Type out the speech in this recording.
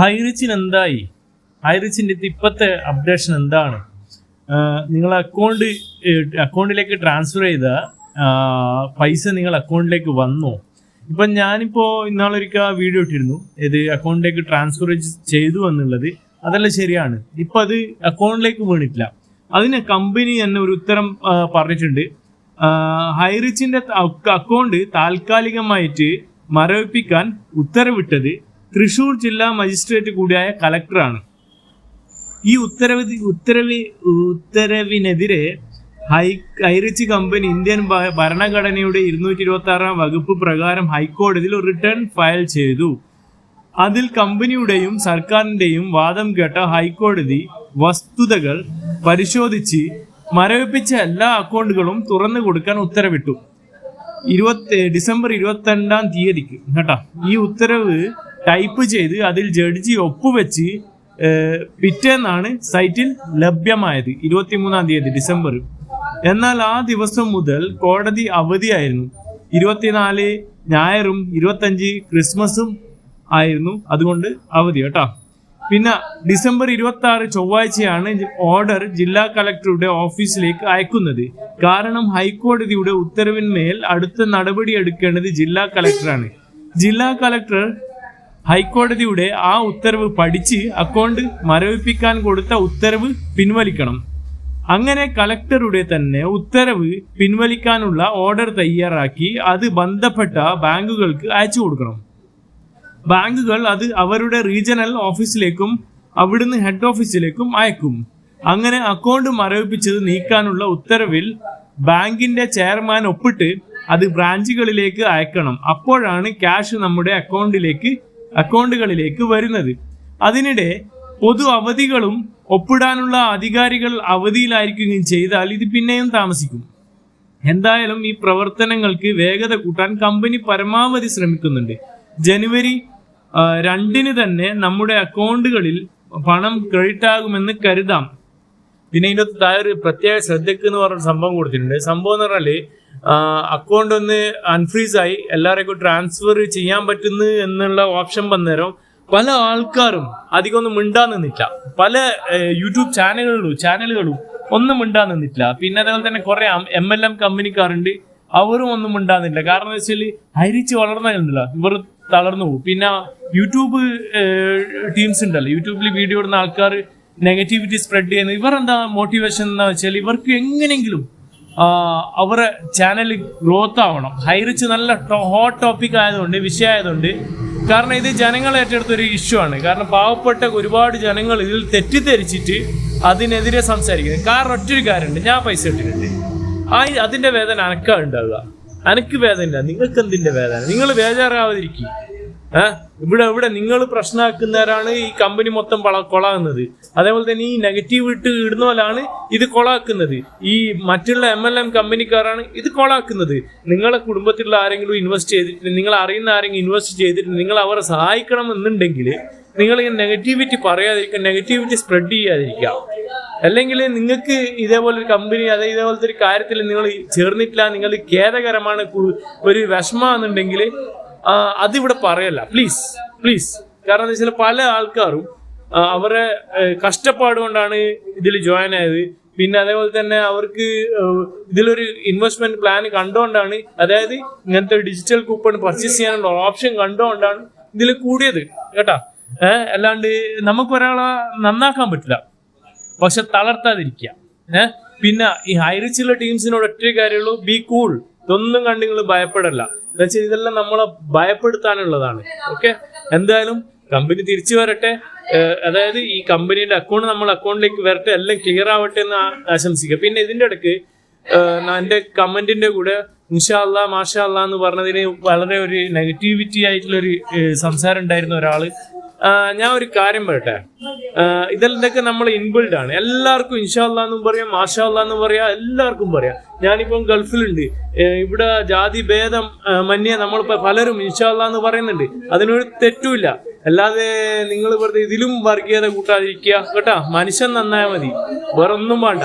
ഹൈറിച്ചിന് എന്തായി ഹൈറിച്ചിന്റെ ഇപ്പോഴത്തെ അപ്ഡേഷൻ എന്താണ്? നിങ്ങൾ അക്കൗണ്ട് അക്കൗണ്ടിലേക്ക് ട്രാൻസ്ഫർ ചെയ്ത പൈസ നിങ്ങൾ അക്കൗണ്ടിലേക്ക് വന്നു. ഇപ്പം ഞാനിപ്പോൾ ഇന്നാളൊരിക്കൽ വീഡിയോ ഇട്ടിരുന്നു. ഇത് അക്കൗണ്ടിലേക്ക് ട്രാൻസ്ഫർ ചെയ്തു എന്നുള്ളത്. അതെല്ലാം ശരിയാണ്. ഇപ്പം അത് അക്കൗണ്ടിലേക്ക് വീണിട്ടില്ല. അതിന് കമ്പനി തന്നെ ഒരു ഉത്തരം പറഞ്ഞിട്ടുണ്ട്. ഹൈറിച്ചിന്റെ അക്കൗണ്ട് താൽക്കാലികമായിട്ട് മരവിപ്പിക്കാൻ ഉത്തരവിട്ടത് തൃശൂർ ജില്ലാ മജിസ്ട്രേറ്റ് കൂടിയായ കലക്ടറാണ്. ഈ ഉത്തരവ് ഉത്തരവ് ഉത്തരവിനെതിരെ ഹൈ ഹൈറിച്ച് കമ്പനി ഇന്ത്യൻ ഭരണഘടനയുടെ ഇരുന്നൂറ്റി ഇരുപത്തി ആറാം വകുപ്പ് പ്രകാരം ഹൈക്കോടതിയിൽ റിട്ടേൺ ഫയൽ ചെയ്തു. അതിൽ കമ്പനിയുടെയും സർക്കാരിന്റെയും വാദം കേട്ട ഹൈക്കോടതി വസ്തുതകൾ പരിശോധിച്ച് മരവിപ്പിച്ച എല്ലാ അക്കൗണ്ടുകളും തുറന്നു കൊടുക്കാൻ ഉത്തരവിട്ടു. ഇരുപത്തി ഡിസംബർ ഇരുപത്തിരണ്ടാം തീയതിക്ക്. കേട്ടോ? ഈ ഉത്തരവ് ടൈപ്പ് ചെയ്ത് അതിൽ ജഡ്ജി ഒപ്പുവെച്ച് പിറ്റേന്നാണ് സൈറ്റിൽ ലഭ്യമായത് ഇരുപത്തിമൂന്നാം തീയതി ഡിസംബർ. എന്നാൽ ആ ദിവസം മുതൽ കോടതി അവധിയായിരുന്നു. ഇരുപത്തിനാല് ഞായറും ഇരുപത്തഞ്ച് ക്രിസ്മസും ആയിരുന്നു അതുകൊണ്ട് അവധി കേട്ടോ. പിന്നെ ഡിസംബർ ഇരുപത്തി ആറ് ചൊവ്വാഴ്ചയാണ് ഓർഡർ ജില്ലാ കളക്ടറുടെ ഓഫീസിലേക്ക് അയക്കുന്നത്. കാരണം ഹൈക്കോടതിയുടെ ഉത്തരവിന്മേൽ അടുത്ത നടപടി എടുക്കേണ്ടത് ജില്ലാ കളക്ടറാണ് ജില്ലാ കളക്ടർ ഹൈക്കോടതിയുടെ ആ ഉത്തരവ് പഠിച്ച് അക്കൗണ്ട് മരവിപ്പിക്കാൻ കൊടുത്ത ഉത്തരവ് പിൻവലിക്കണം. അങ്ങനെ കലക്ടറുടെ തന്നെ ഉത്തരവ് പിൻവലിക്കാനുള്ള ഓർഡർ തയ്യാറാക്കി അത് ബന്ധപ്പെട്ട ബാങ്കുകൾക്ക് അയച്ചു കൊടുക്കണം. ബാങ്കുകൾ അത് അവരുടെ റീജിയണൽ ഓഫീസിലേക്കും അവിടുന്ന് ഹെഡ് ഓഫീസിലേക്കും അയക്കും. അങ്ങനെ അക്കൗണ്ട് മരവിപ്പിച്ചത് നീക്കാനുള്ള ഉത്തരവിൽ ബാങ്കിന്റെ ചെയർമാൻ ഒപ്പിട്ട് അത് ബ്രാഞ്ചുകളിലേക്ക് അയക്കണം. അപ്പോഴാണ് ക്യാഷ് നമ്മുടെ അക്കൗണ്ടിലേക്ക് അക്കൗണ്ടുകളിലേക്ക് വരുന്നത്. അതിനിടെ പൊതു അവധികളും ഒപ്പിടാനുള്ള അധികാരികൾ അവധിയിലായിരിക്കുകയും ചെയ്താൽ ഇത് പിന്നെയും താമസിക്കും. എന്തായാലും ഈ പ്രവർത്തനങ്ങൾക്ക് വേഗത കൂട്ടാൻ കമ്പനി പരമാവധി ശ്രമിക്കുന്നുണ്ട്. ജനുവരി രണ്ടിന് തന്നെ നമ്മുടെ അക്കൗണ്ടുകളിൽ പണം ക്രെഡിറ്റ് ആകുമെന്ന് കരുതാം. പിന്നെ ഇതിന്റെ അകത്ത് താഴെ പ്രത്യേക ശ്രദ്ധയ്ക്ക് എന്ന് പറഞ്ഞ സംഭവം കൊടുത്തിട്ടുണ്ട്. സംഭവം എന്ന് പറഞ്ഞാൽ അക്കൗണ്ട് ഒന്ന് അൺഫ്രീസ് ആയി. എല്ലാവരെയും ട്രാൻസ്ഫർ ചെയ്യാൻ പറ്റുന്നു എന്നുള്ള ഓപ്ഷൻ വന്നേരം പല ആൾക്കാരും അധികം ഒന്നും മിണ്ടാൻ നിന്നില്ല പല യൂട്യൂബ് ചാനലുകളും ചാനലുകളും ഒന്നും മിണ്ടാൻ നിന്നില്ല പിന്നെ അതേപോലെ തന്നെ കുറെ എം എൽ എം കമ്പനിക്കാരുണ്ട് അവരും ഒന്നും മിണ്ടാന്നില്ല കാരണം വെച്ചാൽ ഹരിച്ച് വളർന്നില്ല ഇവർ തളർന്നു പോകും. പിന്നെ യൂട്യൂബ് ടീംസ് ഉണ്ടല്ലോ. യൂട്യൂബിൽ വീഡിയോ ഇടുന്ന ആൾക്കാർ നെഗറ്റിവിറ്റി സ്പ്രെഡ് ചെയ്യുന്നത് ഇവർ എന്താ മോട്ടിവേഷൻ എന്താ വെച്ചാൽ ഇവർക്ക് എങ്ങനെയെങ്കിലും അവരെ ചാനൽ ഗ്രോത്ത് ആവണം. ഹൈറിച്ച് നല്ല ഹോട്ട് ടോപ്പിക് ആയതുകൊണ്ട് വിഷയമായതുകൊണ്ട് കാരണം ഇത് ജനങ്ങൾ ഏറ്റെടുത്തൊരു ഇഷ്യൂ ആണ്. കാരണം പാവപ്പെട്ട ഒരുപാട് ജനങ്ങൾ ഇതിൽ തെറ്റിദ്ധരിച്ചിട്ട് അതിനെതിരെ സംസാരിക്കുന്നത് കാരണം ഒറ്റൊരു കാര്യമുണ്ട്. ഞാൻ പൈസ ഇട്ടിട്ടുണ്ട്. ആ അതിന്റെ വേദന അനക്കാണ്ടാവുക അനക്ക് വേദന നിങ്ങൾക്ക് എന്തിന്റെ വേദന? നിങ്ങൾ ബേജാറാവാതിരിക്കും. ഇവിടെ ഇവിടെ നിങ്ങൾ പ്രശ്നമാക്കുന്നവരാണ് ഈ കമ്പനി മൊത്തം കൊളാകുന്നത്. അതേപോലെ തന്നെ ഈ നെഗറ്റീവ് ഇട്ട് ഇടുന്ന പോലാണ് ഇത് കൊളാക്കുന്നത്. ഈ മറ്റുള്ള എം എൽ എം കമ്പനിക്കാരാണ് ഇത് കൊളാക്കുന്നത്. നിങ്ങളെ കുടുംബത്തിലുള്ള ആരെങ്കിലും ഇൻവെസ്റ്റ് ചെയ്തിട്ട് നിങ്ങൾ അറിയുന്ന ആരെങ്കിലും ഇൻവെസ്റ്റ് ചെയ്തിട്ട് നിങ്ങൾ അവരെ സഹായിക്കണം എന്നുണ്ടെങ്കിൽ നിങ്ങൾ ഈ നെഗറ്റിവിറ്റി പറയാതിരിക്കുക നെഗറ്റിവിറ്റി സ്പ്രെഡ് ചെയ്യാതിരിക്കുക. അല്ലെങ്കിൽ നിങ്ങൾക്ക് ഇതേപോലെ ഒരു കമ്പനി അതെ ഇതേപോലത്തെ ഒരു കാര്യത്തിൽ നിങ്ങൾ ചേർന്നിട്ടില്ല നിങ്ങൾ ഖേദകരമാണ് ഒരു വിഷമാണെന്നുണ്ടെങ്കിൽ അതിവിടെ പറയല്ല. പ്ലീസ് പ്ലീസ് കാരണം എന്താ വെച്ചാൽ പല ആൾക്കാരും അവരെ കഷ്ടപ്പാട് കൊണ്ടാണ് ഇതിൽ ജോയിൻ ആയത്. പിന്നെ അതേപോലെ തന്നെ അവർക്ക് ഇതിലൊരു ഇൻവെസ്റ്റ്മെന്റ് പ്ലാൻ കണ്ടുകൊണ്ടാണ് അതായത് ഇങ്ങനത്തെ ഡിജിറ്റൽ കൂപ്പൺ പർച്ചേസ് ചെയ്യാനുള്ള ഓപ്ഷൻ കണ്ടുകൊണ്ടാണ് ഇതിൽ കൂടിയത്. കേട്ടാ? ഏഹ് അല്ലാണ്ട് നമുക്ക് ഒരാളെ നന്നാക്കാൻ പറ്റില്ല. പക്ഷെ തളർത്താതിരിക്കുക. ഏഹ് പിന്നെ ഈ ഹൈറിച്ചുള്ള ടീംസിനോട് ഒറ്റ കാര്യമുള്ളൂ. ബി കൂൾ ഇതൊന്നും കണ്ട് നിങ്ങൾ ഭയപ്പെടല്ല. എന്നുവെച്ചാൽ ഇതെല്ലാം നമ്മളെ ഭയപ്പെടുത്താനുള്ളതാണ്. ഓക്കെ? എന്തായാലും കമ്പനി തിരിച്ചു വരട്ടെ. അതായത് ഈ കമ്പനിയുടെ അക്കൗണ്ട് നമ്മൾ അക്കൗണ്ടിലേക്ക് വരട്ടെ എല്ലാം ക്ലിയർ ആവട്ടെ എന്ന് ആശംസിക്കുക. പിന്നെ ഇതിന്റെ ഇടയ്ക്ക് എന്റെ കമന്റിന്റെ കൂടെ ഇൻഷാല്ല മാഷാ അല്ലാ എന്ന് പറഞ്ഞതിന് വളരെ ഒരു നെഗറ്റിവിറ്റി ആയിട്ടുള്ള ഒരു സംസാരം ഉണ്ടായിരുന്ന ഒരാൾ ആ, ഞാൻ ഒരു കാര്യം പറയട്ടെ. ഇതെല്ലാം നമ്മൾ ഇൻബിൽഡ് ആണ്. എല്ലാവർക്കും ഇൻഷാല്ല എന്നും പറയാം മാഷാ അല്ലാ എന്നും പറയാം എല്ലാവർക്കും പറയാം. ഞാനിപ്പം ഗൾഫിലുണ്ട്. ഇവിടെ ജാതി ഭേദം മന്യേ നമ്മളിപ്പോ പലരും ഇൻഷാല്ല എന്ന് പറയുന്നുണ്ട്. അതിനൊരു തെറ്റുമില്ല. അല്ലാതെ നിങ്ങൾ വെറുതെ ഇതിലും വർഗീയത കൂട്ടാതിരിക്കുക. കേട്ടാ? മനുഷ്യൻ നന്നായാൽ മതി. വേറെ ഒന്നും വേണ്ട.